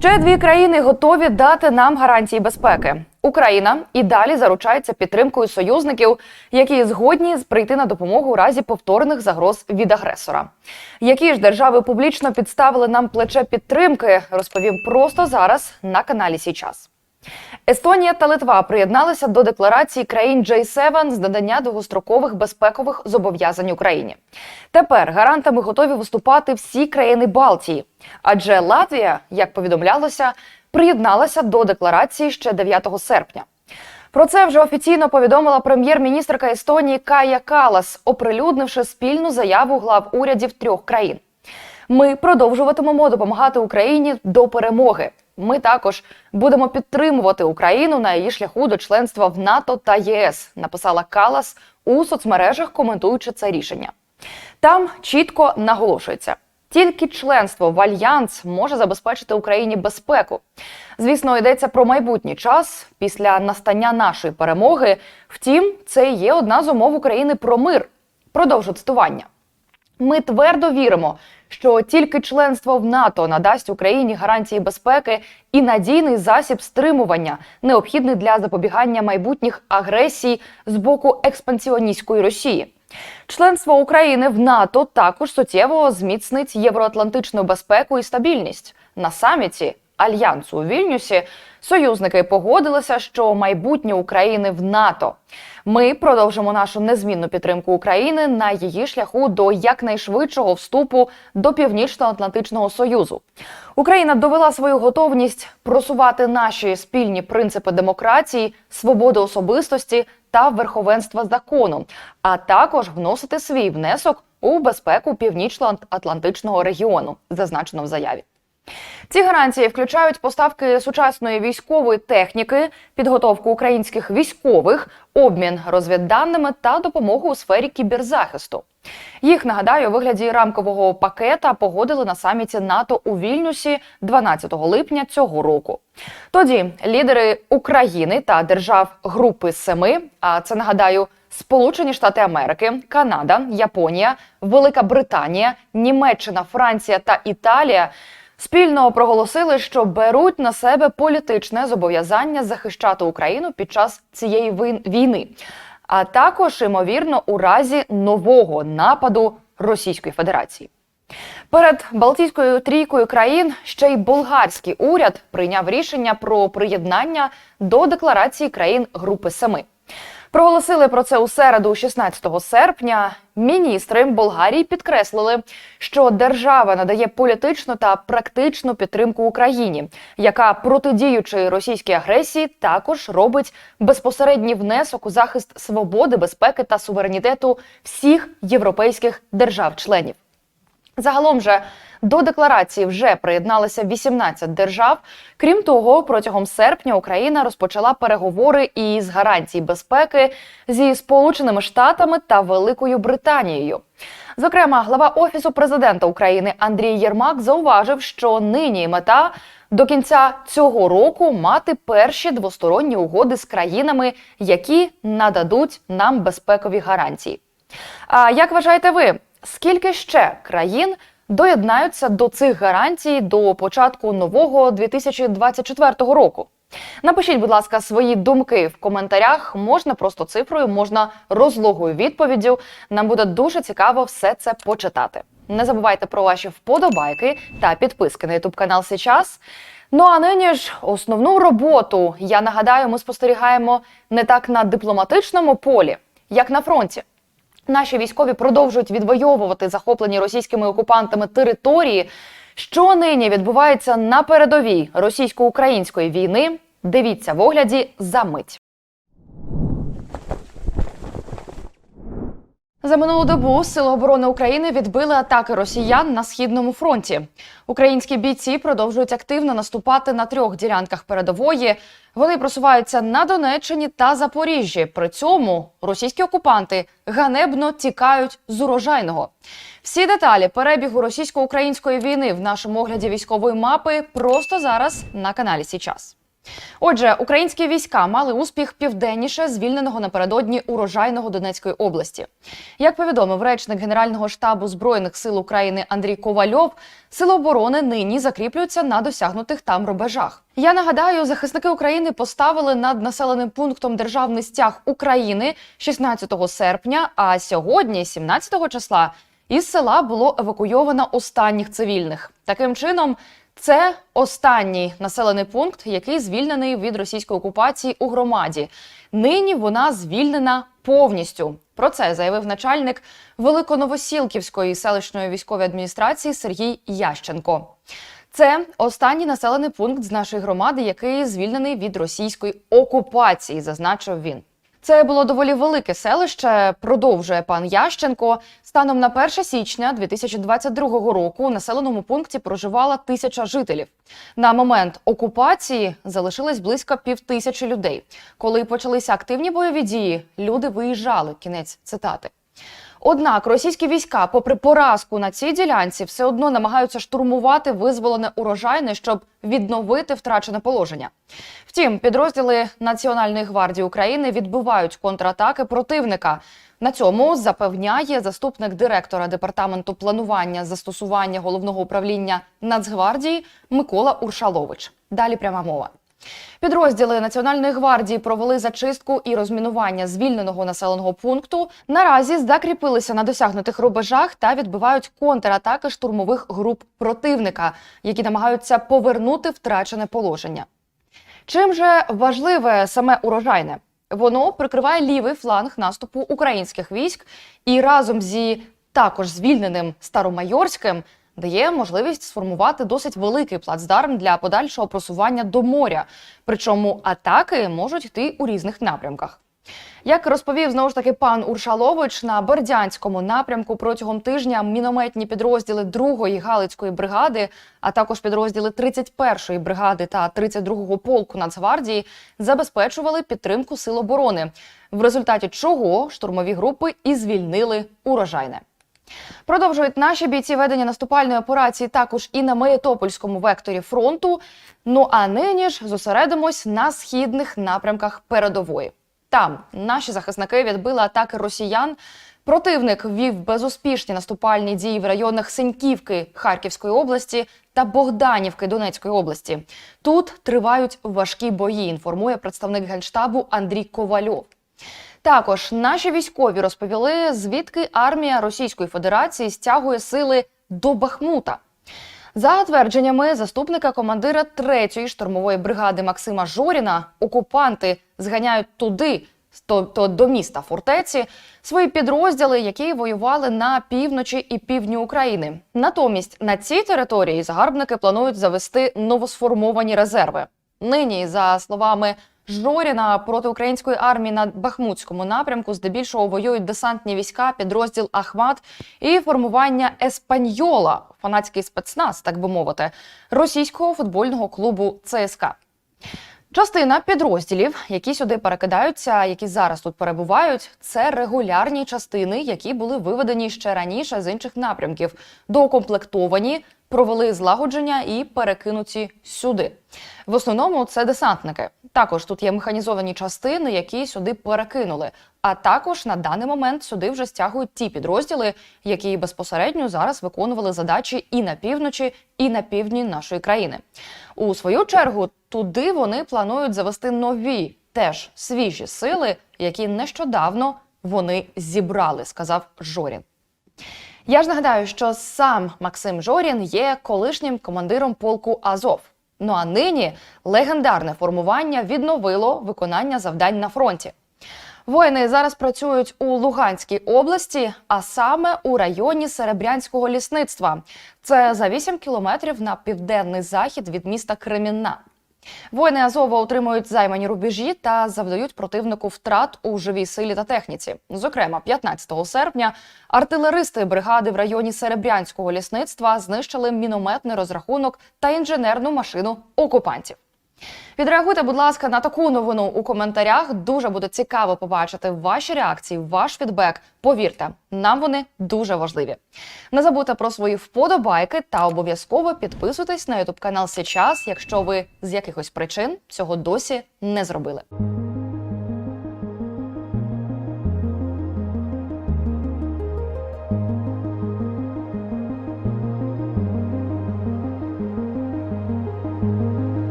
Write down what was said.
Ще дві країни готові дати нам гарантії безпеки. Україна і далі заручається підтримкою союзників, які згодні прийти на допомогу у разі повторних загроз від агресора. Які ж держави публічно підставили нам плече підтримки, розповім просто зараз на каналі Січас. Естонія та Литва приєдналися до декларації країн J7 з надання довгострокових безпекових зобов'язань Україні. Тепер гарантами готові виступати всі країни Балтії, адже Латвія, як повідомлялося, приєдналася до декларації ще 9 серпня. Про це вже офіційно повідомила прем'єр-міністрка Естонії Кая Калас, оприлюднивши спільну заяву глав урядів трьох країн. Ми продовжуватимемо допомагати Україні до перемоги. Ми також будемо підтримувати Україну на її шляху до членства в НАТО та ЄС. Написала Калас у соцмережах, коментуючи це рішення. Там чітко наголошується. Тільки членство в альянс може забезпечити Україні безпеку. Звісно, йдеться про майбутній час після настання нашої перемоги. Втім, це є одна з умов України про мир. Продовжу цитування. Ми твердо віримо, що тільки членство в НАТО надасть Україні гарантії безпеки і надійний засіб стримування, необхідний для запобігання майбутніх агресій з боку експансіоністської Росії. Членство України в НАТО також суттєво зміцнить євроатлантичну безпеку і стабільність на саміті альянсу у Вільнюсі. Союзники погодилися, що майбутнє України в НАТО. Ми продовжимо нашу незмінну підтримку України на її шляху до якнайшвидшого вступу до Північно-Атлантичного Союзу. Україна довела свою готовність просувати наші спільні принципи демократії, свободи особистості та верховенства закону, а також вносити свій внесок у безпеку Північно-Атлантичного регіону, зазначено в заяві. Ці гарантії включають поставки сучасної військової техніки, підготовку українських військових, обмін розвідданими та допомогу у сфері кіберзахисту. Їх нагадаю, у вигляді рамкового пакета погодили на саміті НАТО у Вільнюсі 12 липня цього року. Тоді лідери України та держав Групи Семи, а це нагадаю. Сполучені Штати Америки, Канада, Японія, Велика Британія, Німеччина, Франція та Італія спільно проголосили, що беруть на себе політичне зобов'язання захищати Україну під час цієї війни, а також ймовірно у разі нового нападу Російської Федерації. Перед Балтійською трійкою країн ще й болгарський уряд прийняв рішення про приєднання до декларації країн Групи Семи. Проголосили про це у середу, 16 серпня. Міністри Болгарії підкреслили, що держава надає політичну та практичну підтримку Україні, яка протидіючи російській агресії, також робить безпосередній внесок у захист свободи, безпеки та суверенітету всіх європейських держав-членів. Загалом же до декларації вже приєдналися 18 держав. Крім того, протягом серпня Україна розпочала переговори із гарантій безпеки зі Сполученими Штатами та Великою Британією. Зокрема, глава офісу президента України Андрій Єрмак зауважив, що нині мета до кінця цього року мати перші двосторонні угоди з країнами, які нададуть нам безпекові гарантії. А як вважаєте ви, скільки ще країн доєднаються до цих гарантій до початку нового 2024 року? Напишіть, будь ласка, свої думки в коментарях. Можна просто цифрою, можна розлогою відповіддю. Нам буде дуже цікаво все це почитати. Не забувайте про ваші вподобайки та підписки на YouTube канал Сейчас. Ну а нині ж основну роботу я нагадаю, ми спостерігаємо не так на дипломатичному полі, як на фронті. Наші військові продовжують відвоювати захоплені російськими окупантами території. Що нині відбувається на передовій російсько-української війни? Дивіться в огляді за мить. За минулу добу Сили оборони України відбили атаки росіян на східному фронті. Українські бійці продовжують активно наступати на трьох ділянках передової. Вони просуваються на Донеччині та Запоріжжі. При цьому російські окупанти ганебно тікають з урожайного. Всі деталі перебігу російсько-української війни в нашому огляді військової мапи просто зараз на каналі Січас. Отже, українські війська мали успіх південніше звільненого напередодні урожайного Донецької області. Як повідомив речник Генерального штабу збройних сил України Андрій Ковальов, сили оборони нині закріплюються на досягнутих там рубежах. Я нагадаю, захисники України поставили над населеним пунктом державний стяг України 16 серпня. А сьогодні, 17 числа, із села було евакуйовано останніх цивільних. Таким чином, це останній населений пункт, який звільнений від російської окупації у громаді. Нині вона звільнена повністю. Про це заявив начальник Великоновосілківської селищної військової адміністрації Сергій Ященко. Це останній населений пункт з нашої громади, який звільнений від російської окупації, зазначив він. Це було доволі велике селище. Продовжує пан Ященко. Станом на 1 січня 2022 року у населеному пункті проживала тисяча жителів. На момент окупації залишилось близько півтисячі людей. Коли почалися активні бойові дії, люди виїжджали. Кінець цитати. Однак російські війська, попри поразку на цій ділянці, все одно намагаються штурмувати визволене урожайне, щоб відновити втрачене положення. Втім, підрозділи Національної гвардії України відбивають контратаки противника. На цьому запевняє заступник директора департаменту планування застосування головного управління Нацгвардії Микола Уршалович. Далі пряма мова. Підрозділи Національної гвардії провели зачистку і розмінування звільненого населеного пункту. Наразі закріпилися на досягнутих рубежах та відбивають контратаки штурмових груп противника, які намагаються повернути втрачене положення. Чим же важливе саме урожайне? Воно прикриває лівий фланг наступу українських військ і разом зі також звільненим Старомайорським дає можливість сформувати досить великий плацдарм для подальшого просування до моря. Причому атаки можуть йти у різних напрямках. Як розповів знову ж таки пан Уршалович, на Бердянському напрямку протягом тижня мінометні підрозділи 2-ї Галицької бригади, а також підрозділи 31-ї бригади та 32-го полку Нацгвардії забезпечували підтримку сил оборони, в результаті чого штурмові групи і звільнили урожайне. Продовжують наші бійці ведення наступальної операції також і на Мелітопольському векторі фронту. Ну а нині ж зосередимось на східних напрямках передової. Там наші захисники відбили атаки росіян. Противник вів безуспішні наступальні дії в районах Синьківки Харківської області та Богданівки Донецької області. Тут тривають важкі бої. Інформує представник генштабу Андрій Ковальов. Також наші військові розповіли, звідки армія Російської Федерації стягує сили до Бахмута. За твердженнями заступника командира 3-ї штурмової бригади Максима Жоріна, окупанти зганяють туди, тобто до міста фортеці, свої підрозділи, які воювали на півночі і півдні України. Натомість на цій території загарбники планують завести новосформовані резерви. Нині, за словами Жоріна проти української армії на Бахмутському напрямку здебільшого воюють десантні війська, підрозділ Ахмат і формування Еспаньола, фанатський спецназ, так би мовити, російського футбольного клубу ЦСКА. Частина підрозділів, які сюди перекидаються, які зараз тут перебувають, це регулярні частини, які були виведені ще раніше з інших напрямків, доукомплектовані, провели злагодження і перекинуті сюди. В основному це десантники. Також тут є механізовані частини, які сюди перекинули. А також на даний момент сюди вже стягують ті підрозділи, які безпосередньо зараз виконували задачі і на півночі, і на півдні нашої країни. У свою чергу туди вони планують завести нові, теж свіжі сили, які нещодавно вони зібрали, сказав Жорін. Я ж нагадаю, що сам Максим Жорін є колишнім командиром полку Азов. Ну а нині легендарне формування відновило виконання завдань на фронті. Воїни зараз працюють у Луганській області, а саме у районі Серебрянського лісництва. Це за 8 кілометрів на південний захід від міста Кремінна. Воїни Азова отримують займані рубежі та завдають противнику втрат у живій силі та техніці. Зокрема, 15 серпня артилеристи бригади в районі Серебрянського лісництва знищили мінометний розрахунок та інженерну машину окупантів. Відреагуйте, будь ласка, на таку новину у коментарях. Дуже буде цікаво побачити ваші реакції, ваш фідбек. Повірте, нам вони дуже важливі. Не забудьте про свої вподобайки та обов'язково підписуйтесь на ютуб канал Сейчас, якщо ви з якихось причин цього досі не зробили.